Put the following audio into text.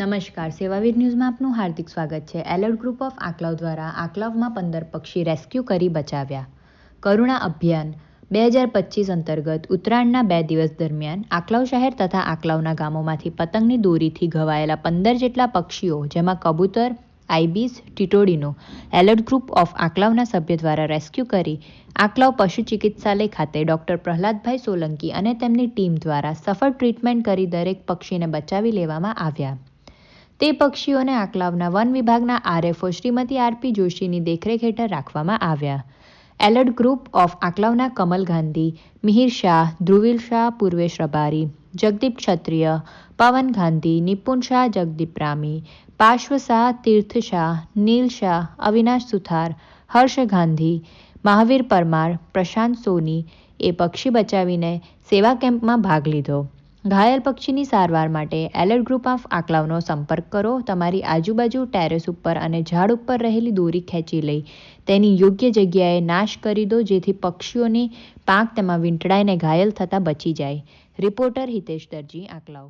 નમસ્કાર, સેવાવીર ન્યૂઝમાં આપનું હાર્દિક સ્વાગત છે. એલર્ટ ગ્રુપ ઓફ આકલાવ દ્વારા આકલાવમાં પંદર પક્ષી રેસ્ક્યુ કરી બચાવ્યા. કરુણા અભિયાન, બે હજાર પચીસ અંતર્ગત ઉત્તરાયણના બે દિવસ દરમિયાન આકલાવ શહેર તથા આકલાવના ગામોમાંથી પતંગની દોરીથી ઘવાયેલા પંદર જેટલા પક્ષીઓ, જેમાં કબૂતર, આઈબીસ, ટીટોડીનો એલર્ટ ગ્રુપ ઓફ આકલાવના સભ્ય દ્વારા રેસ્ક્યુ કરી આકલાવ પશુ ચિકિત્સાલય ખાતે ડોક્ટર પ્રહલાદભાઈ સોલંકી અને તેમની ટીમ દ્વારા સફળ ટ્રીટમેન્ટ કરી દરેક પક્ષીને બચાવી લેવામાં આવ્યા. તે પક્ષીઓને આકલાવના વન વિભાગના આરએફઓ શ્રીમતી આરપી જોશીની દેખરેખ હેઠળ રાખવામાં આવ્યા. એલર્ટ ગ્રુપ ઓફ આકલાવના કમલ ગાંધી, મિહિર શાહ, ધ્રુવિલ શાહ, પૂર્વેશ રબારી, જગદીપ ક્ષત્રિય, પવન ગાંધી, નિપુણ શાહ, જગદીપ રામી, પાર્શ્વ શાહ, તીર્થ શાહ, નીલ શાહ, અવિનાશ સુથાર, હર્ષ ગાંધી, મહાવીર પરમાર, પ્રશાંત સોની એ પક્ષી બચાવીને સેવા કેમ્પમાં ભાગ લીધો. ઘાયલ પક્ષીની સારવાર માટે એલર્ટ ગ્રુપ ઓફ આકલાવનો સંપર્ક કરો. તમારી આજુબાજુ ટેરેસ ઉપર અને ઝાડ ઉપર રહેલી દોરી ખેંચી લઈ તેની યોગ્ય જગ્યાએ નાશ કરી દો, જેથી પક્ષીઓની પાંખ તેમાં વીંટળાઈને ઘાયલ થતાં બચી જાય. રિપોર્ટર હિતેશ દરજી, આકલાવ.